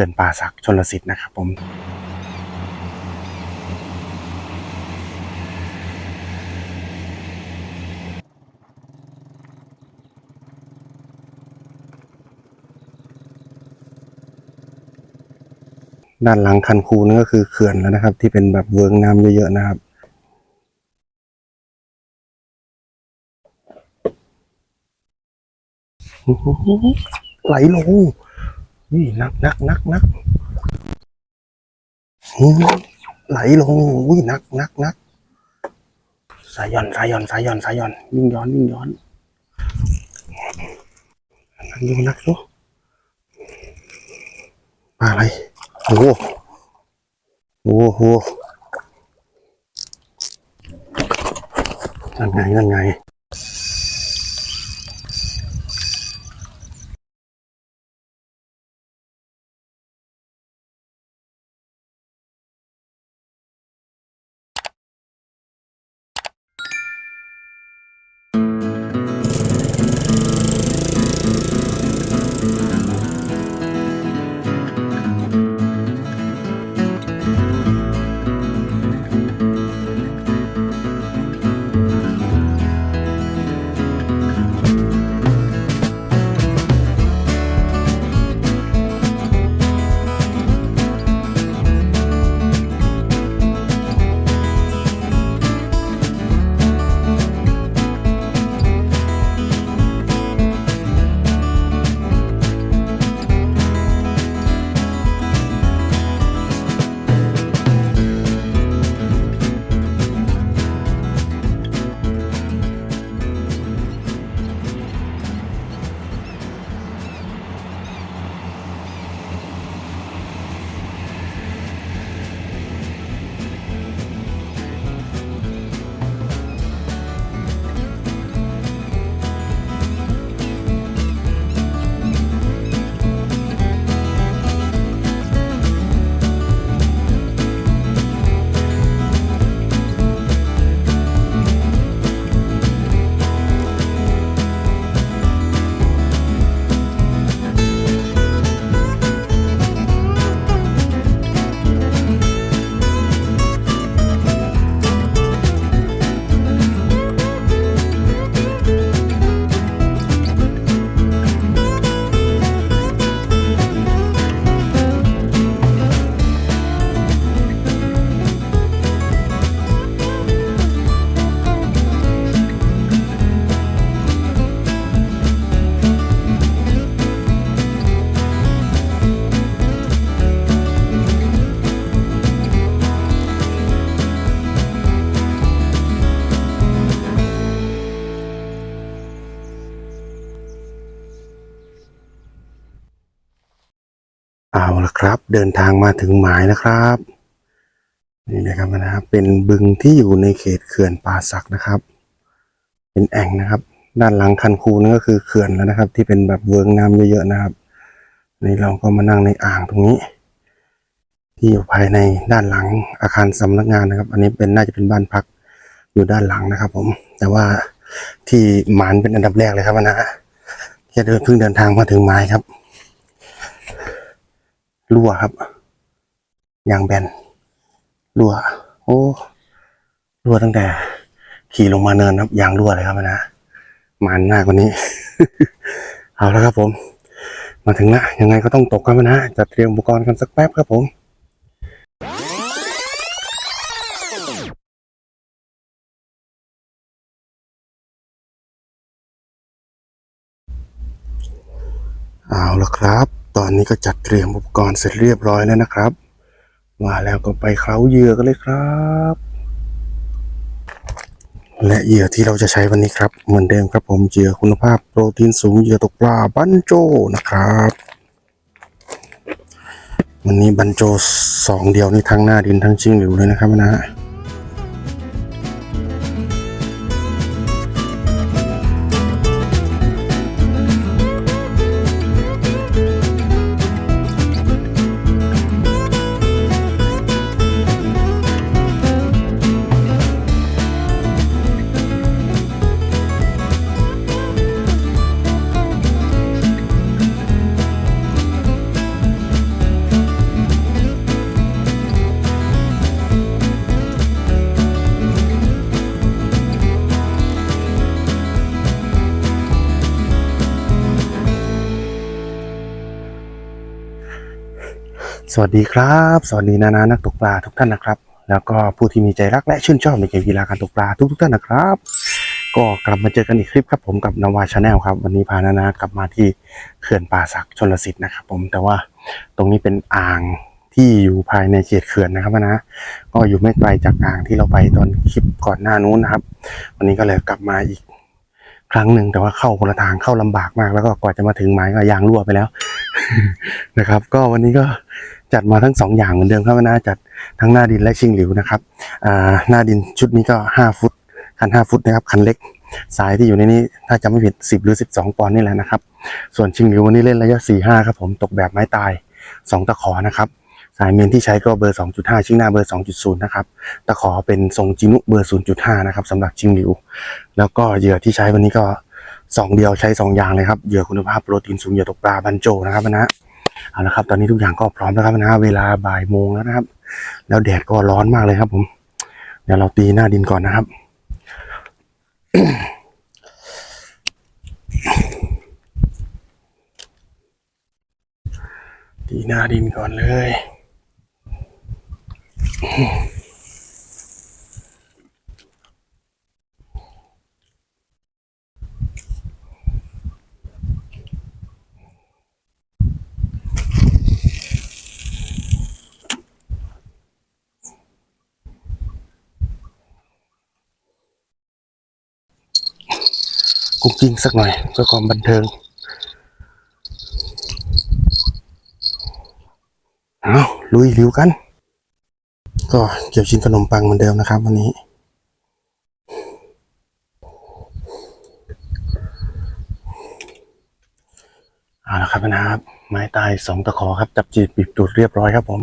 ขื่อนป่าสักชนลสิทธิ์นะครับผมด้านหลังคันคูนั่นก็คือเขื่อนแล้วนะครับ ที่เป็นแบบเวิร์งน้ำเยอะๆนะครับ ไหลลง นี่นักนักนักนักไหลลงอุ้ยนักนักนักสายย่อนสายย่อนสายย่อนสายย่อนวิ่งย้อนวิ่งย้อนนักอยู่นักอยู่ปลาอะไรโอ้โหโอ้โหนั่นไงนั่นไง เดินทางมาถึงหมายนะครับ นี่นะครับนะครับ เป็นบึงที่อยู่ในเขตเขื่อนป่าสักนะครับ เป็นแอ่งนะครับ ด้านหลังคันคูนั่นก็คือเขื่อนแล้วนะครับ ที่เป็นแบบเวิงน้ำเยอะๆนะครับ นี่เราก็มานั่งในอ่างตรงนี้ ที่อยู่ภายในด้านหลังอาคารสำนักงานนะครับ อันนี้เป็นน่าจะเป็นบ้านพักอยู่ด้านหลังนะครับ ผม แต่ว่าที่หมานเป็นอันดับแรกเลยครับนะแค่เดินเพิ่งเดินทางมาถึงไม้ครับ รั่วครับยางแบนรั่ว โอ้รั่วตั้งแต่ ขี่ลงมาเนินครับยางรั่วเลยครับนะมันหน้ากกว่านี้ เอาแล้วครับผม มาถึงละยังไงก็ต้องตกครับนะจัดเตรียมอุปกรณ์กันสักแป๊บครับผมเอาละครับ ตอนนี้ก็จัดเตรียมอุปกรณ์เสร็จเรียบร้อยแล้วนะครับ มาแล้วก็ไปเคล้าเหยื่อกันเลยครับ และเหยื่อที่เราจะใช้วันนี้ครับ เหมือนเดิมครับผมเหยื่อคุณภาพโปรตีนสูงเหยื่อตกปลาบันโจนะครับ วันนี้บันโจสองเดียวนี่ทั้งหน้าดินทั้งชิงหลิวเลยนะครับนะฮะ สวัสดีครับ สวัสดีนานานักตกปลาทุกท่านนะครับ แล้วก็ผู้ที่มีใจรักและชื่นชอบในเกมกีฬาการตกปลาทุกทุกท่านนะครับ ก็กลับมาเจอกันอีกคลิปครับผมกับนาวาชาแนลครับ วันนี้พานานากลับมาที่เขื่อนป่าสักชนลสิทธิ์นะครับ ผมแต่ว่าตรงนี้เป็นอ่างที่อยู่ภายในเขตเขื่อนนะครับนะ ก็อยู่ไม่ไกลจากอ่างที่เราไปตอนคลิปก่อนหน้านู้นนะครับ วันนี้ก็เลยกลับมาอีกครั้งหนึ่งแต่ว่าเข้าคนละทางเข้าลำบากมาก แล้วก็กว่าจะมาถึงหมายก็ยางรั่วไปแล้วนะครับ ก็วันนี้ก็ จัดมาทั้งสองอย่างเหมือนเดิมครับนะจัดทั้งหน้าดินและชิงหลิวนะครับอ่าหน้าดินชุดนี้ก็ห้าฟุต คันห้าฟุตนะครับคันเล็กสายที่อยู่ในนี้ถ้าจำไม่ผิดสิบหรือสิบสองปอนด์นี่แหละนะครับ ส่วนชิงหลิววันนี้เล่นระยะสี่ห้าครับผมตกแบบไม้ตายสองตะขอนะครับสายเมนที่ใช้ก็เบอร์ 2.5 ชิงหน้าเบอร์ 2.0 นะครับตะขอเป็นทรงจินุเบอร์ 0.5 นะครับสำหรับชิงหลิว แล้วก็เหยื่อที่ใช้วันนี้ก็2เดียวใช้2อย่างเลยครับเหยื่อคุณภาพโปรตีนสูงเหยื่อตกปลาบันโจนะครับนะ เอาละครับ ตอนนี้ทุกอย่างก็พร้อมแล้วครับนะเวลาบ่ายโมงแล้วนะครับ แล้วแดดก็ร้อนมากเลยครับผม เดี๋ยวเราตีหน้าดินก่อนนะครับตีหน้าดินก่อนเลย กุ๊กกิ้งสักหน่อยเพื่อความบันเทิงเอาลุยริ้วกัน ก็เกี่ยวชิ้นขนมปังเหมือนเดิมนะครับวันนี้เอาละครับนะครับ ไม้ตายสองตะขอครับ จับจีบบีบดูดเรียบร้อยครับผม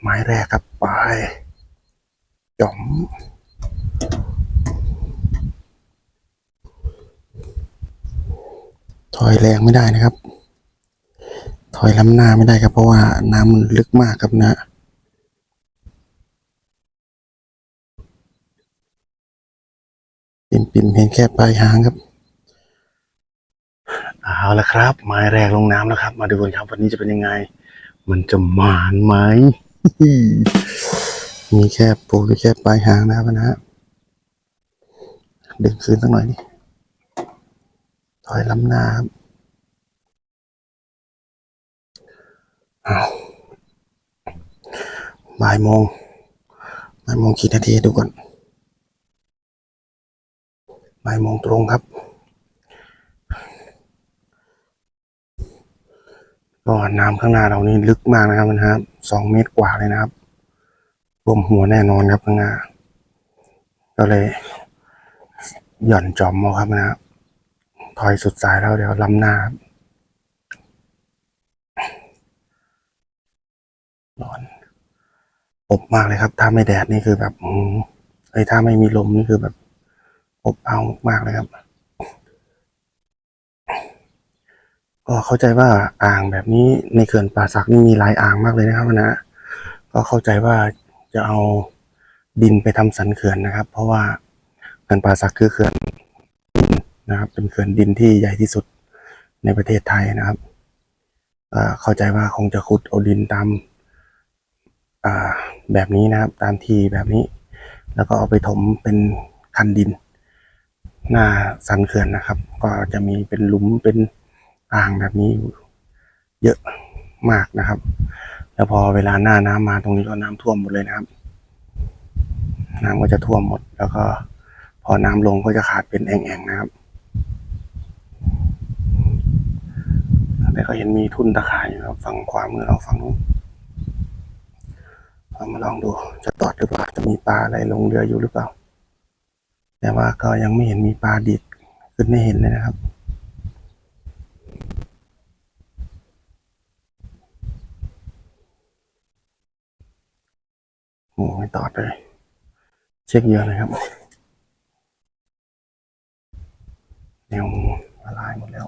ไม้แรกครับไปจอม ถอยแรงไม่ได้นะครับ ถอยล้ำหน้าไม่ได้ครับ เพราะว่าน้ำมันลึกมากครับนะ ปิ่มปิ่มๆเห็นแค่ปลายหางครับ เอาละครับ ไม้แรกลงน้ำแล้วครับ มาดูกันครับ วันนี้จะเป็นยังไง มันจะหมานไหม มีแค่ปูหรือแค่ปลายหางนะครับนะฮะดึงคืนสักหน่อยดิ ถอยล้ำหน้าครับบ่ายโมงบ่ายโมงกี่นาทีดูก่อนบ่ายโมงตรงครับก็น้ำข้างหน้าเรานี่ลึกมากนะครับนะครับสองเมตรกว่าเลยนะครับรวมหัวแน่นอนครับข้างหน้า ก็เลยหย่อนจอมเอาครับนะครับ ถอยสุดสายแล้วเดี๋ยวล้ำหน้าร้อนอบมากเลยครับ ถ้าไม่แดดนี่คือแบบเอ้ยถ้าไม่มีลมนี่คือแบบ อบอ้าวมากเลยครับ ก็เข้าใจว่าอ่างแบบนี้ในเขื่อนป่าสักนี่มีหลายอ่างมากเลยนะครับนะก็เข้าใจว่าจะเอาดินไปทำสันเขื่อนนะครับ เพราะว่าเขื่อนป่าสักคือเขื่อน นะครับ เป็นเขื่อนดินที่ใหญ่ที่สุดในประเทศไทยนะครับเข้าใจว่าคงจะขุดเอาดินตามแบบนี้นะครับ ตามที่แบบนี้ แล้วก็เอาไปถมเป็นคันดิน หน้าสันเขื่อนนะครับ ก็จะมีเป็นหลุมเป็นอ่างแบบนี้เยอะมากนะครับ แล้วพอเวลาหน้าน้ำมาตรงนี้ก็น้ำท่วมหมดเลยนะครับ น้ำก็จะท่วมหมด แล้วก็พอน้ำลงก็จะขาดเป็นแอ่งๆนะครับ แล้วก็เห็นมีทุ่นตะข่ายอยู่ครับฝั่งขวามือเราฝั่งนู้นเอามาลองดูจะตอดหรือเปล่าจะมีปลาอะไรลงเรืออยู่หรือเปล่า แต่ว่าก็ยังไม่เห็นมีปลาดิดขึ้นไม่เห็นเลยนะครับโอ้ไม่ตอดเลยเช็คเยอะเลยครับแนวละลายหมดแล้ว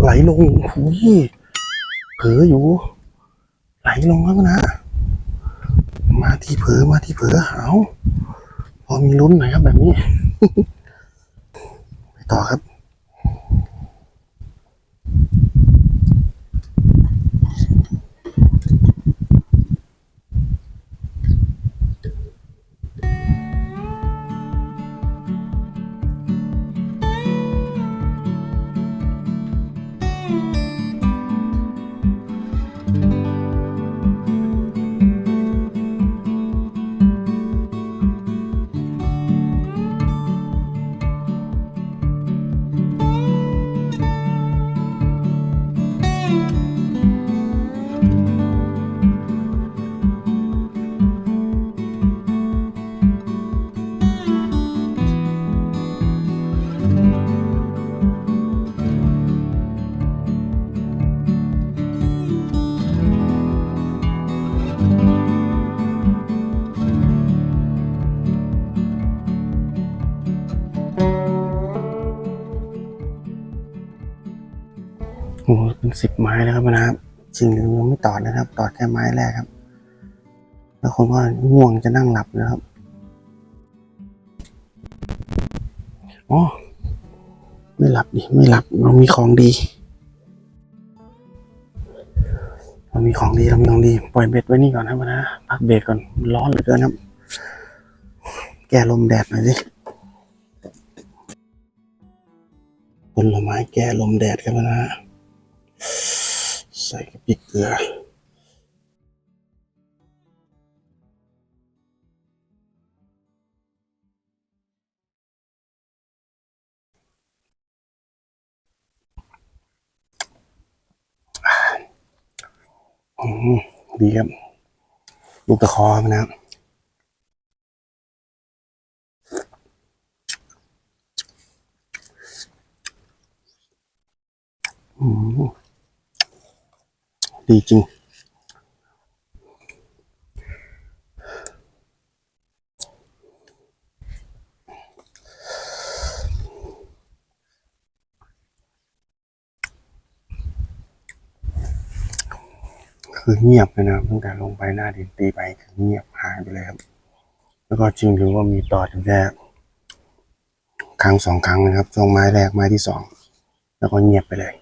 ไหลลงหูยเผลออยู่ ไหลลงแล้วนะ มาที่เผลอมาที่เผลอเอาพอมีลุ้นหน่อยครับแบบนี้ ไปต่อครับ ไม้แล้วครับนะครับ จริงหรือยังไม่ตอดนะครับ ตอดแค่ไม้แรกครับ แล้วคนก็ง่วงจะนั่งหลับนะครับอ๋อไม่หลับดิไม่หลับเรามีของดีเรามีของดีเรามีของดี ปล่อยเบ็ดไว้นี่ก่อนนะครับนะพักเบรกก่อนมันร้อนเหลือเกินครับ แก้ลมแดดหน่อยสิผลไม้แก้ลมแดดกันนะ ใส่พริกเกลืออืมดีครับ ลูกตะคอครับนะครับ ดีจริง คือเงียบเลยนะครับตั้งแต่ลงไปหน้าดินตีไปคือเงียบหายไปเลยครับ แล้วก็จริงถือว่ามีต่อถึงแค่ครั้งสองครั้งนะครับช่วงไม้แรกไม้ที่สองแล้วก็เงียบไปเลย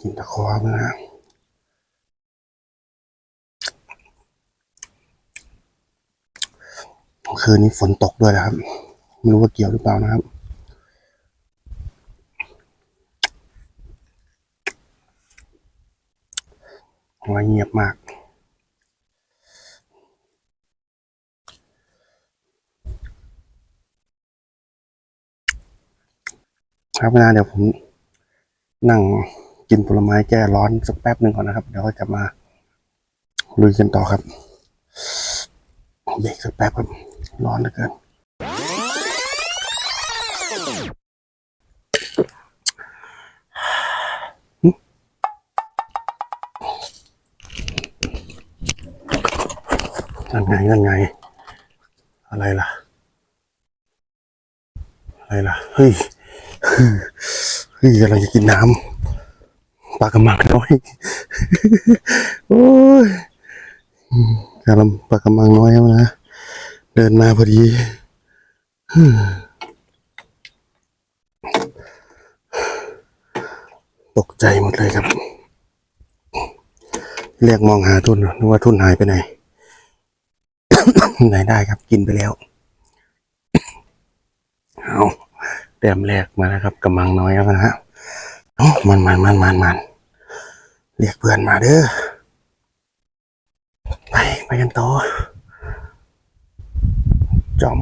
กินตะคอมานะคืนนี้ฝนตกด้วยนะครับ ไม่รู้ว่าเกี่ยวหรือเปล่านะครับว่าเงียบมากครับนะเดี๋ยวผมนั่ง กินผลไม้แก้ร้อนสักแป๊บหนึ่งก่อนนะครับ เดี๋ยวก็จะมาลุยกันต่อครับเบรกสักแป๊บครับร้อนเหลือเกินนั่นไงนั่นไง อะไรล่ะ อะไรล่ะ เฮ้ย เฮ้ยกำลังจะกินน้ำ ปลากระมังน้อย โอ้ยกำลังปลากระมังน้อยแล้วนะ เดินมาพอดีตกใจหมดเลยครับ เรียกมองหาทุนนึกว่าทุนหายไปไหน ไหนได้ครับ กินไปแล้ว เอาแต้มแรกมาแล้วครับกำลังน้อยแล้วนะฮะมันมันมันมันมัน เรียกเพื่อนมาเด้อไปไปกันต่อจอม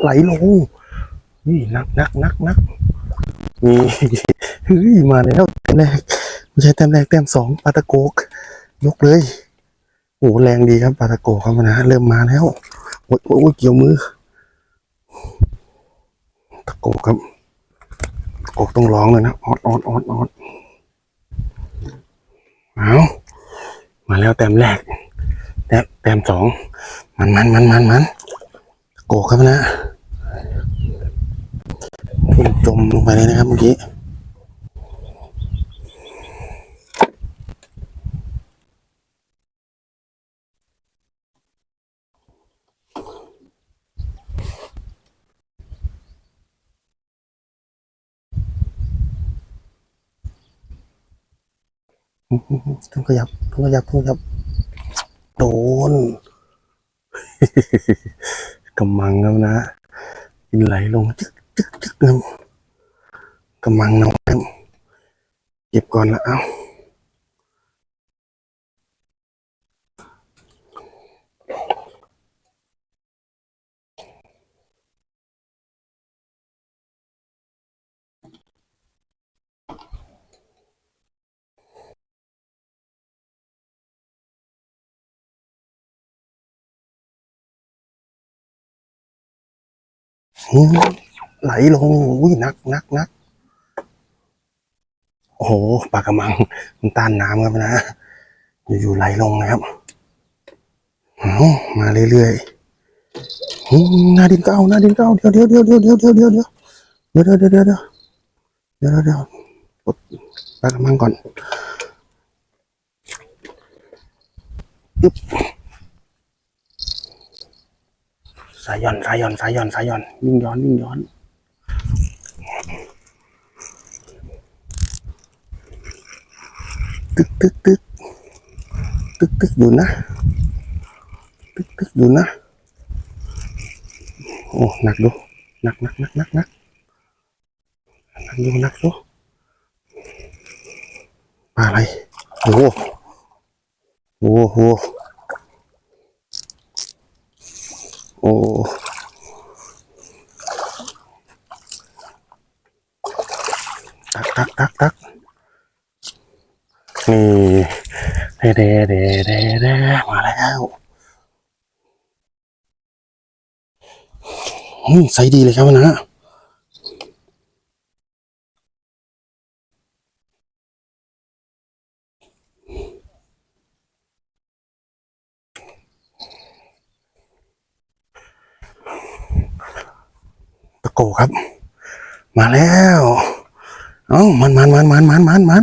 ไหลลงนี่นักนักนักนักมี เฮ้ยมาแล้วแต้มแรกไม่ใช่แต้มแรกแต้มสองปาตะโกก ยกเลยโอ้แรงดีครับปาตะโกครับนะเริ่มมาแล้วโอ้ยโอ้ยเกี่ยวมือ ตะโกครับตะโกกต้องร้องเลยนะออดออดออดออดเอามาแล้วแต้มแรกแต้มแต้มสองมันมันมันมันมันโกครับนะพุ่งจมลงไปเลยนะครับเมื่อกี้ ต้องขยับต้องขยับต้องขยับ โดนกำมังแล้วนะกินไหลลงจึ๊กจึ๊กจึ๊กนึงกำมังน้องเก็บก่อนละเอา้า ไหลลงอุ้ยนักนักนักโอ้โหปลากระมังมันต้านน้ำครับนะ อยู่ๆไหลลงนะครับมาเรื่อยๆหน้าดินเก้าหน้าดินเก้าเดี๋ยวเดี๋ยวเดี๋ยวเดี๋ยวเดี๋ยวเดี๋ยวเดี๋ยวเดี๋ยวเดี๋ยวเดี๋ยวเดี๋ยวเดี๋ยวเดี๋ยวเดี๋ยวเดี๋ยวกดปลากระมังก่อนอึ๊บ สายหย่อนสายหย่อนสายหย่อนสายหย่อนวิ่งย้อนวิ่งย้อนตึกตึกตึกตึกตึกอยู่นะตึกตึกอยู่นะโอ้หนักดูหนักหนักหนักหนักหนักหนักอยู่หนักดูปลาอะไรโอ้โหโอ้โหโอ้ตักตักตักตักนี่เดเดเดเดเดมาแล้วอืมใส่ดีเลยครับนะ โกครับ มาแล้ว เอ้ามันมันมันมันมันมันมัน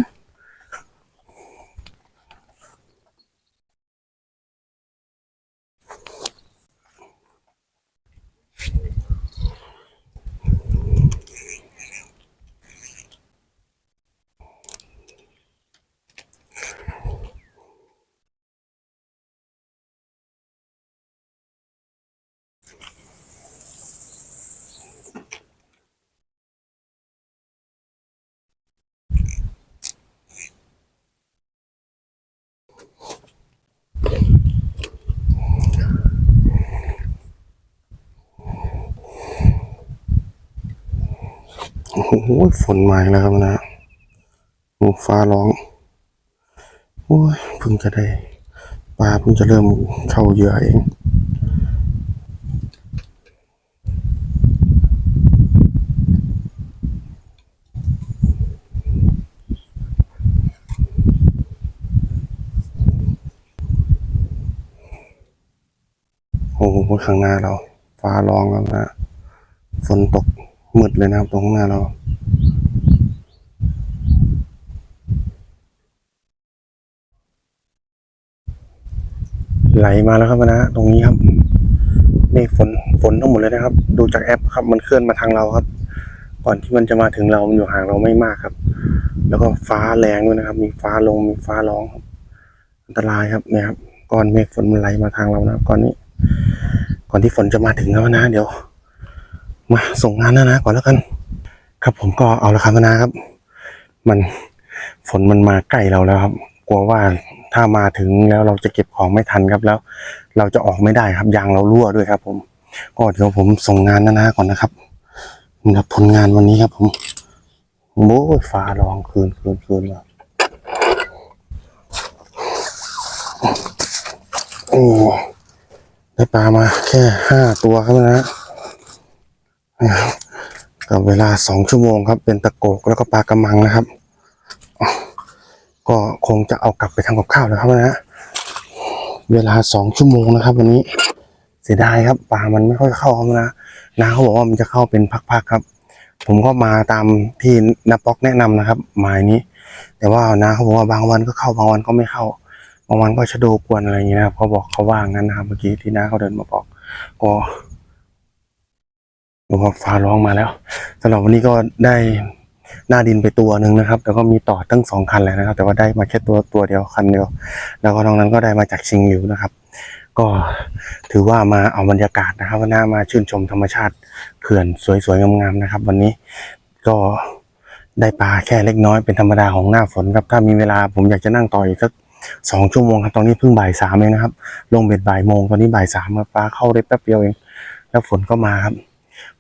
โอ้โหฝนมาแล้วครับนะโอ้ฟ้าร้อง โอ้ยเพิ่งจะได้ปลาเพิ่งจะเริ่มเข้าเหยื่อเองโอ้โหข้างหน้าเรา ฟ้าร้องแล้วนะฝนตก มืดเลยนะครับ ตรงข้างหน้าเรา ไหลมาแล้วครับนะตรงนี้ครับเมฆฝนฝนทั้งหมดเลยนะครับ ดูจากแอปครับ มันเคลื่อนมาทางเราครับ ก่อนที่มันจะมาถึงเรา มันอยู่ห่างเราไม่มากครับ แล้วก็ฟ้าแรงด้วยนะครับ มีฟ้าลง มีฟ้าร้องครับ อันตรายครับเนี่ยครับก้อนเมฆฝนมันไหลมาทางเรานะครับก่อนนี้ ก่อนที่ฝนจะมาถึงแล้วนะ เดี๋ยว มาส่งงานนะนะก่อนแล้วกัน ครับผมก็เอาละครับนะครับ มันฝนมันมาใกล้เราแล้วครับ กลัวว่าถ้ามาถึงแล้วเราจะเก็บของไม่ทันครับแล้ว เราจะออกไม่ได้ครับยางเรารั่วด้วยครับ ผมก็เดี๋ยวผมส่งงานนะนะก่อนนะครับนี่ครับผลงานวันนี้ครับ ผมโอ้ฟ้าร้องคืนคืนคืนว่ะนี่ได้ปลามาแค่ห้าตัวครับนะ นะครับกับเวลาสองชั่วโมงครับ เป็นตะโกกแล้วก็ปลากระมังนะครับ ก็คงจะเอากลับไปทำกับข้าวแล้วครับนะเวลาสองชั่วโมงนะครับ วันนี้เสียดายครับปลามันไม่ค่อยเข้าครับนะนาเขาบอกว่ามันจะเข้าเป็นพักๆครับ ผมก็มาตามที่นาป๊อกแนะนำนะครับหมายนี้ แต่ว่านาเขาบอกว่าบางวันก็เข้าบางวันก็ไม่เข้า บางวันก็ชะโดกวนอะไรอย่างนี้ยนะครับเขาบอกเขาว่างั้นนะครับเมื่อกี้ที่น้าเขาเดินมาบอกก็ บอกว่าฟ้าร้องมาแล้วสำหรับวันนี้ก็ได้หน้าดินไปตัวหนึ่งนะครับ แล้วก็มีต่อตั้งสองคันเลยนะครับ แต่ว่าได้มาแค่ตัวตัวเดียวคันเดียว แล้วก็นอกนั้นก็ได้มาจากชิงอยู่นะครับ ก็ถือว่ามาเอาบรรยากาศนะครับว่าหน้ามาชื่นชมธรรมชาติเขื่อนสวยๆงามๆนะครับ วันนี้ก็ได้ปลาแค่เล็กน้อยเป็นธรรมดาของหน้าฝนครับถ้ามีเวลาผมอยากจะนั่งต่ออีกสักสองชั่วโมงครับตอนนี้เพิ่งบ่ายสามเองนะครับ ลงเบ็ดบ่ายโมงตอนนี้บ่ายสามครับปลาเข้าได้แป๊บเดียวเอง แล้วฝนก็มาครับ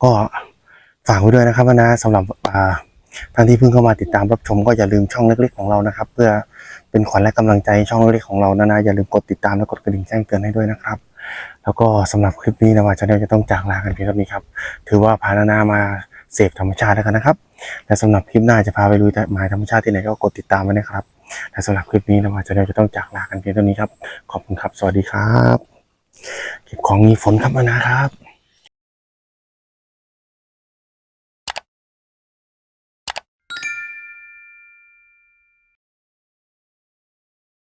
ก็ฝากไว้ด้วยนะครับว่านะสำหรับท่านที่เพิ่งเข้ามาติดตามรับชมก็อย่าลืมช่องเล็ก ๆ ของเรานะครับ เพื่อเป็นขวัญและกำลังใจช่องเล็กๆของเรานะนะอย่าลืมกดติดตามและกดกระดิ่งแจ้งเตือนให้ด้วยนะครับ แล้วก็สำหรับคลิปนี้นะว่าจะได้จะต้องจากลากันเพียงเท่านี้ครับ ถือว่าพานานามาเสพธรรมชาติแล้วกันนะครับ และสำหรับคลิปหน้าจะพาไปลุยหมายธรรมชาติที่ไหนก็กดติดตามไว้นะครับ และสำหรับคลิปนี้นะว่าจะได้จะต้องจากลากันเพียงเท่านี้ครับ ขอบคุณครับ สวัสดีครับ เก็บของมีฝนครับมานะครับ